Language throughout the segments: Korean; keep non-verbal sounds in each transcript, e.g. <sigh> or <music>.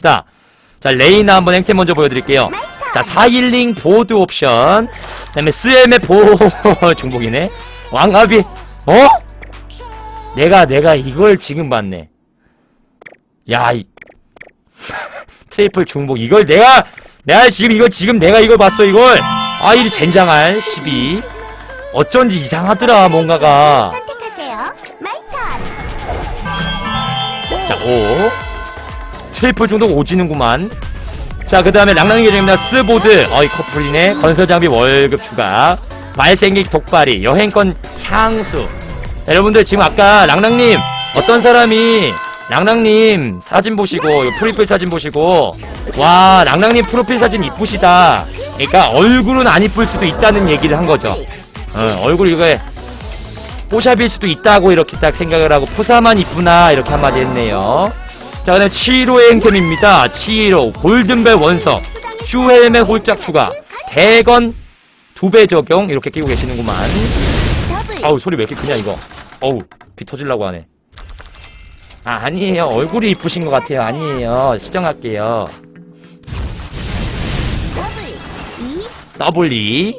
봅시다. 자, 레이나 한번 행템 먼저 보여드릴게요. 자, 4일링 보드 옵션. 그 다음에 스엠의 보, <laughs> 중복이네. 왕갑이, 어? 내가, 내가 이걸 지금 봤네. 야, 이, <laughs> 트리플 중복. 이걸 내가, 내가 지금 이걸, 지금 내가 이걸 봤어, 이걸. 아, 이 젠장할 12. 어쩐지 이상하더라, 뭔가가. 자, 5. 트리플 중독 오지는구만. 자, 그 다음에 랑랑이 계정입니다. 스보드. 어이, 커플이네. 건설 장비 월급 추가. 말생기 독발이. 여행권 향수. 자, 여러분들, 지금 아까 랑랑님, 어떤 사람이 랑랑님 사진 보시고, 이 프로필 사진 보시고, 와, 랑랑님 프로필 사진 이쁘시다. 그러니까 얼굴은 안 이쁠 수도 있다는 얘기를 한 거죠. 어, 얼굴 이거에 뽀샵일 수도 있다고 이렇게 딱 생각을 하고 푸사만 이쁘나 이렇게 한마디 했네요. 자, 그다음 치히로의 행템입니다. 치히로 골든벨 원석 슈헬멧 홀짝 추가 대건 두 배 적용 이렇게 끼고 계시는구만. 아우 소리 왜 이렇게 크냐 이거. 어우 귀 터질라고 하네. 아 아니에요 얼굴이 이쁘신 것 같아요 아니에요 시정할게요 더블. 더블리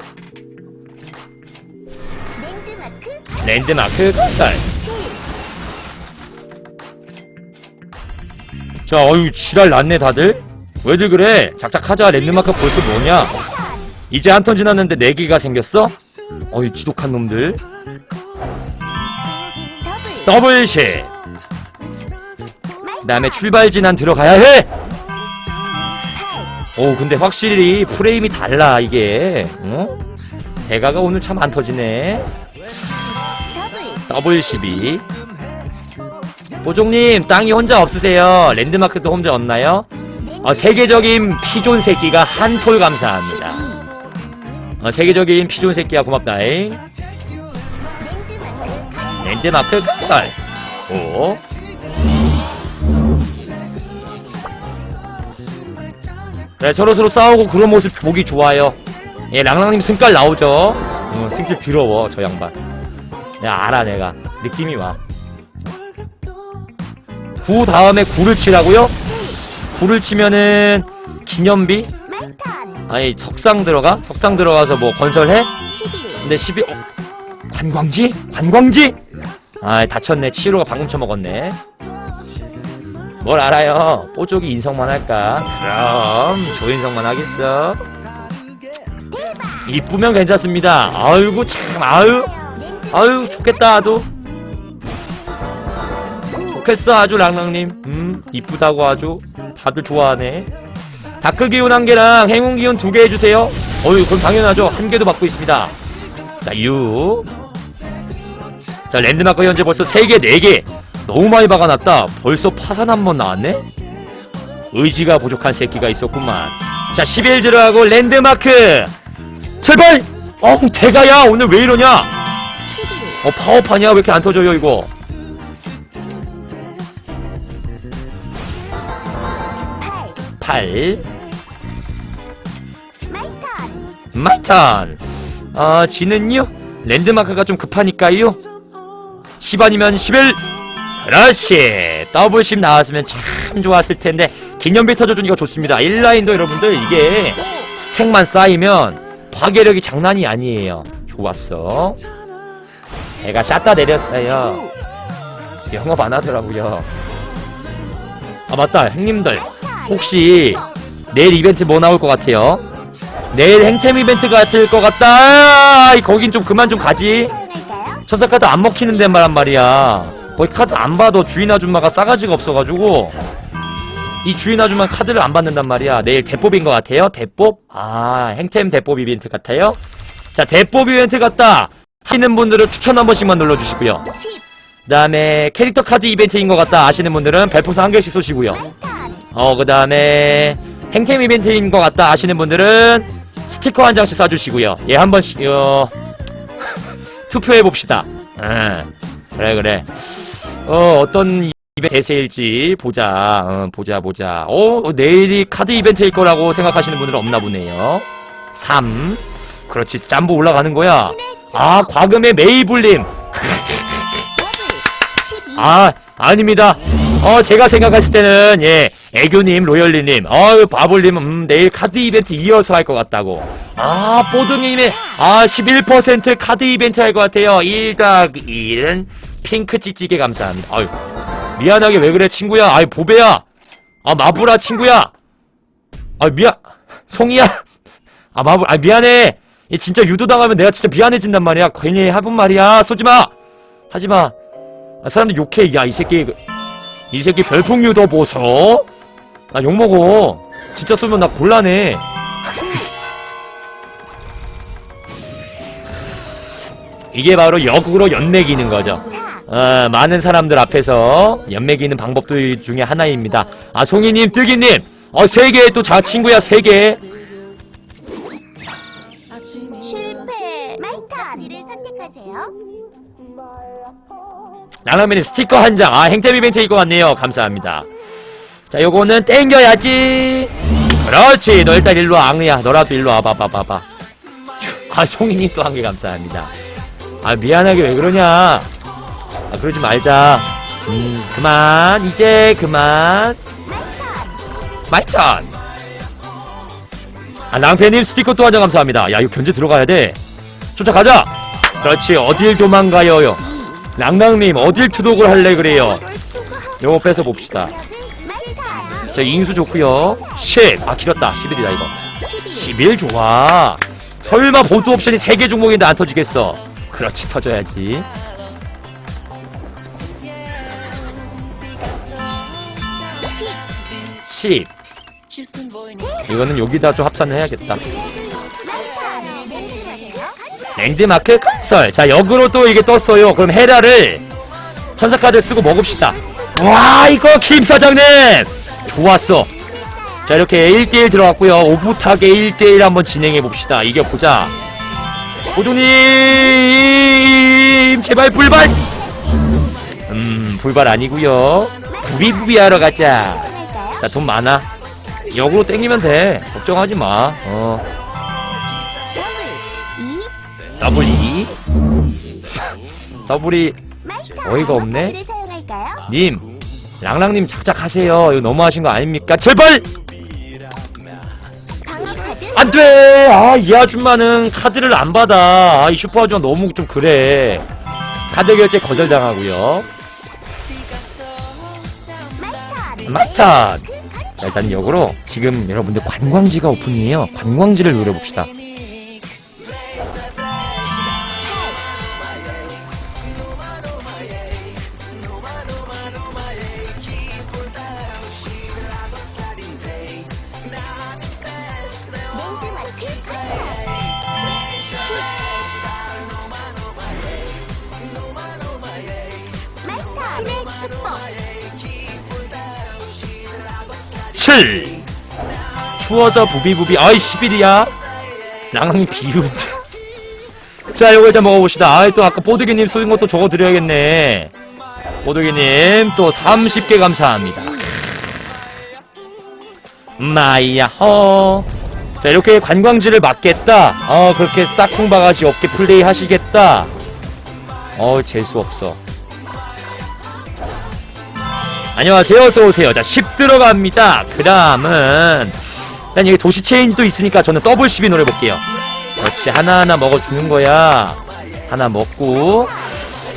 랜드마크. 랜드 자 어유 지랄 났네 다들 왜들 그래 작작하자 랜드마크 벌써 뭐냐 이제 한 턴 지났는데 4개가 생겼어? 어이 지독한 놈들 더블. 더블샷 그 다음에 출발 진안 들어가야 해! 오 근데 확실히 프레임이 달라 이게 어? 대가가 오늘 참 안 터지네. 더블 12 보종님 땅이 혼자 없으세요? 랜드마크도 혼자 없나요? 어, 세계적인 피존 새끼가 한 톨 감사합니다. 어, 세계적인 피존 새끼야 고맙다잉. 랜드마크. 건설 오. 네, 서로서로 싸우고 그런 모습 보기 좋아요. 예 랑랑님 승깔 나오죠? 어, 승질 더러워 저 양반. 내가 알아 내가. 느낌이 와 9 다음에 9를 치라고요? 9를 치면은 기념비? 아니 석상 들어가? 석상 들어가서 뭐 건설해? 11. 근데 12 어? 관광지? 관광지? 아 다쳤네 치료가 방금 쳐먹었네 뭘 알아요 뽀쪽이 인성만 할까 그럼 조인성만 하겠어 이쁘면 괜찮습니다 아이고 참 아유 아유 좋겠다 아 주 좋겠어 아주 랑랑님 음 이쁘다고 아주 다들 좋아하네 다크 기운 한 개랑 행운 기운 두 개 해주세요 어유 그럼 당연하죠 한 개도 받고 있습니다 자, 유. 자, 랜드마크 현재 벌써 3개, 4개. 너무 많이 박아놨다. 벌써 파산 한 번 나왔네? 의지가 부족한 새끼가 있었구만. 자, 11 들어가고 랜드마크! 제발! 어우, 대가야! 오늘 왜 이러냐? 11. 어, 파워판이야? 왜 이렇게 안 터져요, 이거? 8. 8. 마이턴. 마이 턴. 아, 지는요? 랜드마크가 좀 급하니까요. 10 아니면 11. 그렇지. 더블 10 나왔으면 참 좋았을 텐데. 기념비 터져주니까 좋습니다. 1라인도 여러분들 이게 스택만 쌓이면 파괴력이 장난이 아니에요. 좋았어. 제가 샷다 내렸어요. 영업 안 하더라고요. 아, 맞다. 형님들. 혹시 내일 이벤트 뭐 나올 것 같아요? 내일 행템 이벤트 같을 것 같다. 아이, 거긴 좀 그만 좀 가지. 천사 카드 안 먹히는 데 말란 말이야. 거기 카드 안 봐도 주인 아줌마가 싸가지가 없어가지고 이 주인 아줌마 카드를 안 받는단 말이야. 내일 대법인 것 같아요. 대법? 아, 행템 대법 이벤트 같아요. 자, 대법 이벤트 같다. 하시는 분들은 추천 한 번씩만 눌러주시고요. 10. 그 다음에 캐릭터 카드 이벤트인 것 같다 아시는 분들은 별풍선 한 개씩 쏘시고요. 어, 그 다음에 행템 이벤트인 것 같다 아시는 분들은 스티커 한 장씩 쏴주시고요. 예, 한 번씩, 어, <laughs> 투표해봅시다. 예, 그래, 그래. 어, 어떤 이벤트 대세일지 보자. 어, 보자, 보자. 어, 내일이 카드 이벤트일 거라고 생각하시는 분들은 없나 보네요. 3. 그렇지, 짬보 올라가는 거야. 아, 과금의. 12. <laughs> 아, 아닙니다. 어, 제가 생각했을 때는, 예, 애교님, 로열리님, 어유 바볼님은 음, 내일 카드 이벤트 이어서 할 것 같다고. 아, 뽀둥이님이 아, 11% 카드 이벤트 할 것 같아요. 1 더하기 1은 핑크 찌찌개 감사합니다. 아유, 미안하게 왜 그래, 친구야? 아유, 보배야. 아, 마부라, 친구야. 아, 미안, 송이야. 아, 마부, 아, 미안해. 이 진짜 유도당하면 내가 진짜 미안해진단 말이야. 괜히 해본 말이야. 쏘지 마. 하지 마. 아, 사람들 욕해. 야, 이 새끼. 이 새끼 별풍 유도 보소. 나 욕먹어. 진짜 쏘면 나 곤란해. 이게 바로 역으로 연맥이는 거죠. 어, 많은 사람들 앞에서 연맥이는 방법들 중에 하나입니다. 아, 송이님, 뜨기님, 어, 세개또자 친구야, 세 개. 실패. 목적지를 선택하세요. 라라면에 스티커 한 장. 아, 행템 이벤트일 것 같네요. 감사합니다. 자, 요거는 땡겨야지. 그렇지. 너 일단 일로 와, 앙이야. 너라도 일로 와봐, 봐봐, 봐. 아, 송이님 또 한 개 감사합니다. 아, 미안하게 왜 그러냐. 아, 그러지 말자. 음, 그만. 이제 그만. 말천. 아, 낭패님 스티커 또 한 장 감사합니다. 야, 이거 견제 들어가야 돼. 쫓아가자. 그렇지. 어딜 도망가요요. 랑랑님 어딜 투독을 할래 그래요. 요거 뺏어 봅시다. 자, 인수 좋고요. 10. 아, 길었다. 11이다 이거. 11 좋아. 설마 보드 옵션이 3개 종목인데 안 터지겠어. 그렇지, 터져야지. 10. 이거는 여기다 좀 합산을 해야겠다. 랜드마크 컨설. 자, 역으로 또 이게 떴어요. 그럼 헤라를 천사카드 쓰고 먹읍시다. 와, 이거 김 사장님! 좋았어. 자, 이렇게 1대1 들어갔고요. 오붓하게 1대1 한번 진행해봅시다. 이겨보자. 오조님! 제발 불발! 음, 불발 아니고요 부비부비 하러 가자. 자, 돈 많아. 역으로 땡기면 돼. 걱정하지 마. 어. 더블 2. 더블이 어이가 없네. 님, 랑랑님 작작하세요. 이거 너무하신 거 아닙니까? 제발! 안 돼! 아, 이 아줌마는 카드를 안 받아. 아, 이 슈퍼 아줌마 너무 좀 그래. 카드 결제 거절당하고요. 자, 일단 역으로 지금 여러분들 관광지가 오픈이에요. 관광지를 노려봅시다. 7 추워서 부비부비. 아이 11이야. 랑랑이 비운데. 자 요거 일단 먹어봅시다. 아이 또 아까 뽀드기님 쏘인 것도 적어드려야겠네. 뽀드기님 또 30개 감사합니다. 마이야 허자 이렇게 관광지를 막겠다. 어 그렇게 싹퉁 바가지 없게 플레이 하시겠다. 어 재수없어 안녕하세요. 어서오세요. 자, 10 들어갑니다. 그 다음은, 일단 여기 도시 체인도 있으니까 저는 더블 10이 노려볼게요. 그렇지. 하나하나 먹어주는 거야. 하나 먹고,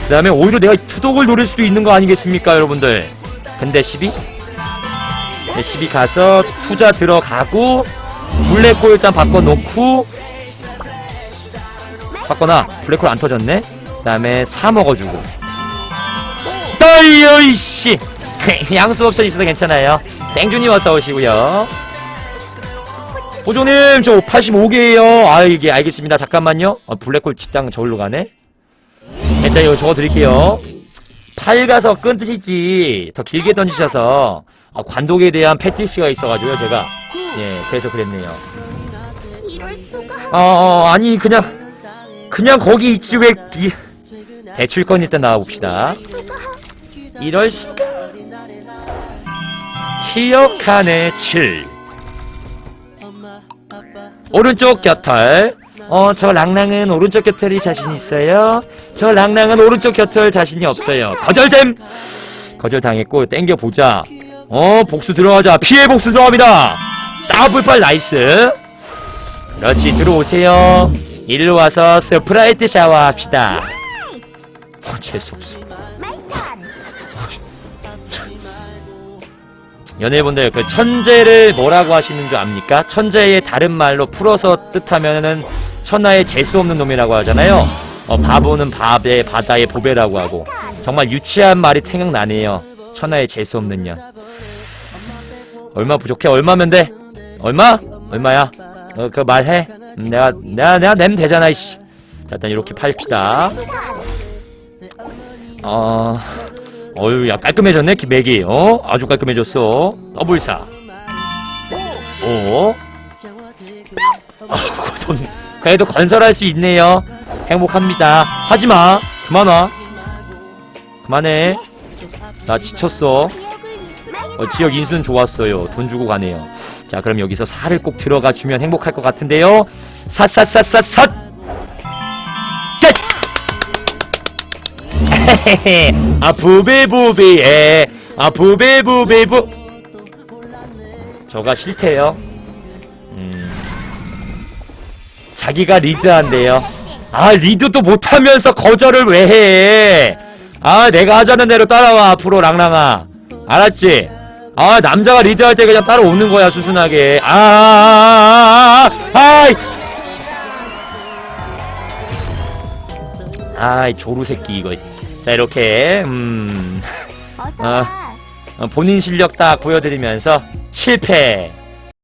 그 다음에 오히려 내가 투독을 노릴 수도 있는 거 아니겠습니까, 여러분들? 근데 12? 네, 12 가서 투자 들어가고, 블랙홀 일단 바꿔놓고, 바꿔놔. 블랙홀 안 터졌네? 그 다음에 4 먹어주고. 떨려, 이씨! 양수 옵션 있어서 괜찮아요. 땡준이 어서 오시고요. 보조님 저 85개예요. 아 이게 알겠습니다. 잠깐만요. 아, 블랙홀 직장 저울로 가네. 일단 이거 적어드릴게요. 8 가서 끊으시지 더 길게 던지셔서 아, 관독에 대한 패티시가 있어가지고요 제가 예 그래서 그랬네요. 어, 어 아니 그냥 그냥 거기 있지 왜 이- 대출권 일단 나와봅시다. 이럴 수가. 기억하네 7 오른쪽 곁털. 어 저 랑랑은 오른쪽 곁털이 자신 있어요. 저 랑랑은 오른쪽 곁털 자신이 없어요. 거절됨 거절당했고 땡겨보자. 어 복수 들어가자. 피해 복수 들어갑니다. 더블팔 나이스. 그렇지 들어오세요. 일로 와서 스프라이트 샤워합시다. 어, 재수없어 연예분들 그 천재를 뭐라고 하시는 줄 압니까? 천재의 다른 말로 풀어서 뜻하면은 천하의 재수 없는 놈이라고 하잖아요. 어, 바보는 밥에 바다의 보배라고 하고 정말 유치한 말이 생각나네요. 천하의 재수 없는 년. 얼마 부족해? 얼마면 돼? 얼마? 얼마야? 어, 그 말해. 음, 내가 내가 내가 내면 되잖아 이씨. 자 일단 이렇게 팔읍시다. 어. 어유, 야 깔끔해졌네 기맥이. 어, 아주 깔끔해졌어. 더블사. 오. 아, 돈. 그래도 건설할 수 있네요. 행복합니다. 하지 마. 그만 와. 그만해. 나 지쳤어. 어, 지역 인수는 좋았어요. 돈 주고 가네요. 자, 그럼 여기서 살을 꼭 들어가 주면 행복할 것 같은데요. 삿삿삿삿삿. 아 부비부비 에. 아 부비부비부. 저가 싫대요. 음. 자기가 리드한대요. 아 리드도 못하면서 거절을 왜 해? 아 내가 하자는 대로 따라와 앞으로 랑랑아. 알았지? 아 남자가 리드할 때 그냥 따라오는 거야 수순하게. 아아아아아아 아이. 아이 조루 새끼 이거 자 이렇게 음. 어, 본인 실력 딱 보여드리면서 실패